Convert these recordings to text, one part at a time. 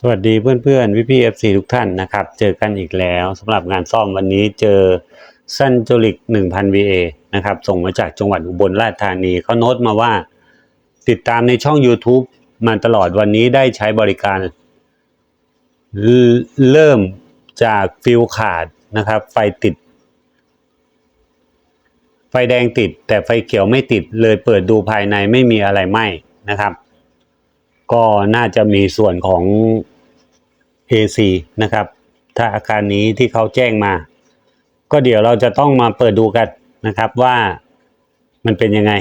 สวัสดีเพื่อนๆพี่พี่เอฟซีทุกท่านนะครับ เจอกันอีกแล้วสำหรับงานซ่อมวันนี้เจอซันโจลิก 1000 VA นะครับ ส่งมาจากจังหวัดอุบลราชธานีเขาโน้ตมาว่า ติดตามในช่อง YouTube มาตลอดวันนี้ได้ใช้บริการ เริ่มเริ่มจากฟิลขาดนะครับ ไฟติด ไฟแดงติด แต่ไฟเขียวไม่ติดเลยเปิดดูภายในไม่มีอะไรไหม้นะครับ ก็น่าจะมีส่วนของ AC นะครับ ถ้าอาการนี้ที่เขาแจ้งมา ก็เดี๋ยวเราจะต้องมาเปิดดูกันนะครับว่ามันเป็นยังไง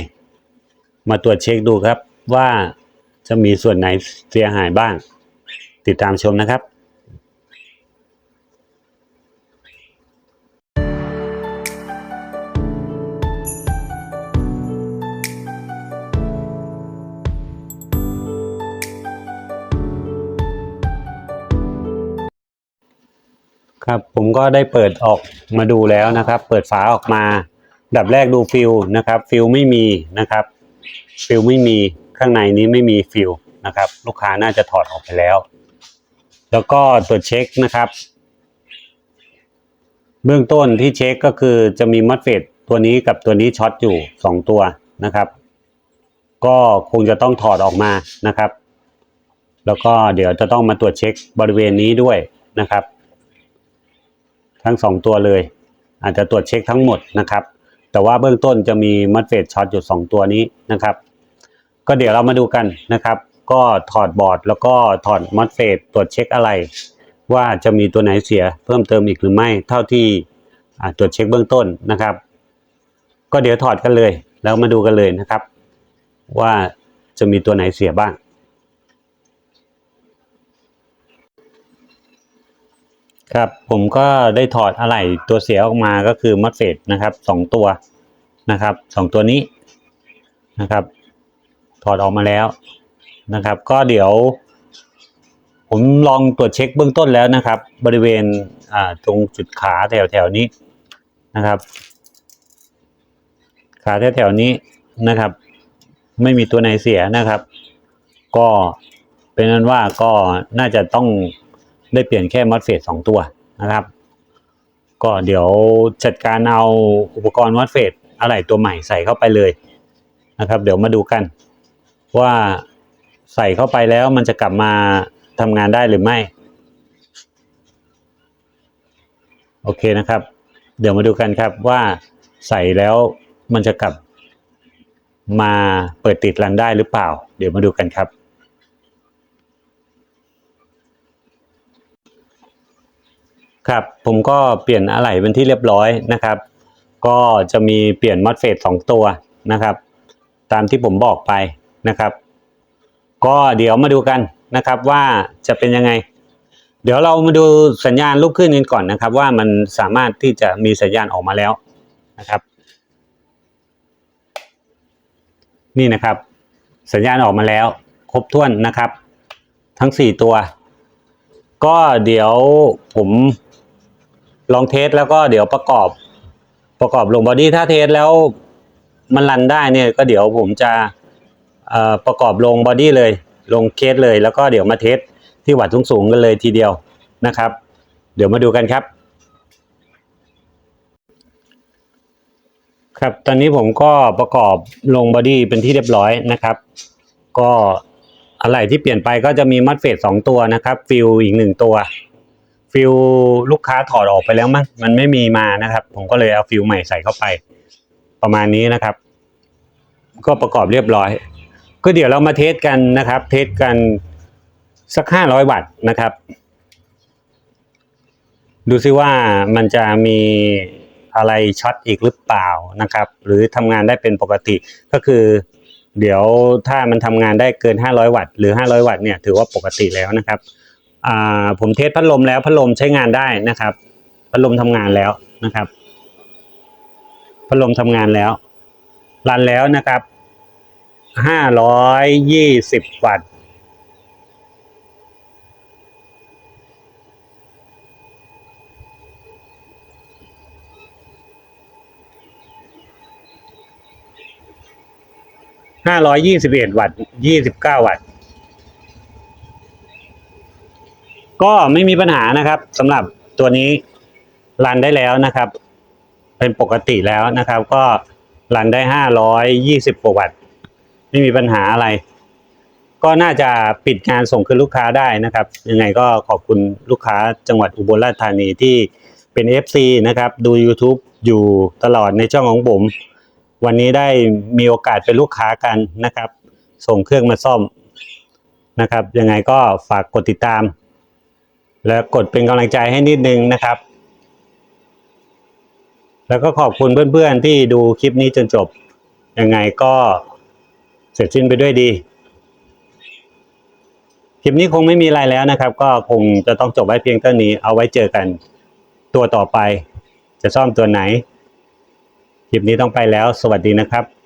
มาตรวจเช็คดูครับว่าจะมีส่วนไหนเสียหายบ้าง ติดตามชมนะครับ ครับผมก็ได้เปิดออกมาดูแล้วนะครับ เปิดฝาออกมาดับแรกดูฟิลนะครับฟิลไม่มีนะครับ ฟิลไม่มีข้างในนี้ไม่มีฟิลนะครับ ลูกค้าน่าจะถอดออกไปแล้ว แล้วก็ตรวจเช็คนะครับ เบื้องต้นที่เช็คก็คือจะมีมัดเฟดตัวนี้กับตัวนี้ช็อตอยู่สองตัวนะครับ ก็คงจะต้องถอดออกมานะครับ แล้วก็เดี๋ยวจะต้องมาตรวจเช็คบริเวณนี้ด้วยนะครับ ทั้งสองตัวเลย อาจจะตรวจเช็คทั้งหมดนะครับ แต่ว่าเบื้องต้นจะมีมัดเฟดช็อตอยู่สองตัวนี้นะครับ ก็เดี๋ยวเรามาดูกันนะครับ ก็ถอดบอร์ดแล้วก็ถอดมัดเฟดตรวจเช็คอะไร ว่าจะมีตัวไหนเสียเพิ่มเติมอีกหรือไม่ เท่าที่ตรวจเช็คเบื้องต้นนะครับ ก็เดี๋ยวถอดกันเลย แล้วมาดูกันเลยนะครับ ว่าจะมีตัวไหนเสียบ้าง ครับผมก็ได้ถอดอะไหล่ตัวเสียออกมาก็คือมัดเฟดนะครับสองตัวนะครับสองตัวนี้นะครับ ถอดออกมาแล้วนะครับ ก็เดี๋ยว ผมลองตรวจเช็คเบื้องต้นแล้วนะครับ บริเวณอ่าตรงจุดขาแถวแถวนี้นะครับ ขาแถวแถวนี้นะครับ ไม่มีตัวไหนเสียนะครับ ก็เป็นนั้นว่าก็น่าจะต้อง ได้เปลี่ยนแค่มัดเฟสสองตัวนะครับ ก็เดี๋ยวจัดการเอาอุปกรณ์วัดเฟสอะไรตัวใหม่ใส่เข้าไปเลยนะครับ เดี๋ยวมาดูกัน ว่าใส่เข้าไปแล้วมันจะกลับมาทำงานได้หรือไม่ โอเคนะครับ เดี๋ยวมาดูกันครับว่าใส่แล้วมันจะกลับมาเปิดติดรันได้หรือเปล่า เดี๋ยวมาดูกันครับ ครับผมก็เปลี่ยนอะไหล่เป็นที่เรียบร้อยนะครับ ก็จะมีเปลี่ยนมัดเฟสสองตัวนะครับ ตามที่ผมบอกไปนะครับ ก็เดี๋ยวมาดูกันนะครับว่าจะเป็นยังไง เดี๋ยวเรามาดูสัญญาณลูกขึ้นกันก่อนนะครับ ว่ามันสามารถที่จะมีสัญญาณออกมาแล้วนะครับ นี่นะครับ สัญญาณออกมาแล้ว ครบถ้วนนะครับ ทั้งสี่ตัว ก็เดี๋ยวผม ลองเทสแล้วก็เดี๋ยวประกอบ ประกอบลงบอดี้ถ้าเทสแล้วมันรันได้เนี่ยก็เดี๋ยวผมจะประกอบลงบอดี้เลย ลงเคสเลย แล้วก็เดี๋ยวมาเทสที่วัดสูงๆกันเลยทีเดียวนะครับ เดี๋ยวมาดูกันครับ ครับตอนนี้ผมก็ประกอบลงบอดี้เป็นที่เรียบร้อยนะครับ ก็อะไรที่เปลี่ยนไปก็จะมีมัดเฟสสองตัวนะครับฟิลอีกหนึ่งตัว ฟิลลูกค้าถอดออกไปแล้วมั้งมันไม่มีมานะครับ ผมก็เลยเอาฟิลใหม่ใส่เข้าไป ประมาณนี้นะครับ ก็ประกอบเรียบร้อย ก็เดี๋ยวเรามาเทสกันนะครับ เทสกันสักห้าร้อยวัตต์นะครับ ดูซิว่ามันจะมีอะไรช็อตอีกหรือเปล่านะครับ หรือทำงานได้เป็นปกติก็คือ เดี๋ยวถ้ามันทำงานได้เกิน 500 วัตต์หรือ 500 วัตต์เนี่ยถือว่าปกติแล้วนะครับ ผมเทสพัดลมแล้วพัดลมใช้งานได้นะครับ พัดลมทำงานแล้วนะครับ พัดลมทำงานแล้ว รันแล้วนะครับ520วัตต์521วัตต์29วัตต์ ก็ไม่มีปัญหานะครับสำหรับตัวนี้รันได้แล้วนะครับ เป็นปกติแล้วนะครับ ก็รันได้ห้าร้อยยี่สิบกว่าวัตต์ไม่มีปัญหาอะไร ก็น่าจะปิดงานส่งคืนลูกค้าได้นะครับ ยังไงก็ขอบคุณลูกค้าจังหวัดอุบลราชธานีที่เป็น FC นะครับ ดู YouTube อยู่ตลอดในช่องของผม วันนี้ได้มีโอกาสเป็นลูกค้ากันนะครับ ส่งเครื่องมาซ่อมนะครับ ยังไงก็ฝากกดติดตาม และกดเป็นกำลังใจให้นิดนึงนะครับ แล้วก็ขอบคุณเพื่อนๆที่ดูคลิปนี้จนจบ ยังไงก็เสร็จสิ้นไปด้วยดี คลิปนี้คงไม่มีอะไรแล้วนะครับ ก็คงจะต้องจบไว้เพียงเท่านี้ เอาไว้เจอกันตัวต่อไป จะซ่อมตัวไหน คลิปนี้ต้องไปแล้ว สวัสดีนะครับ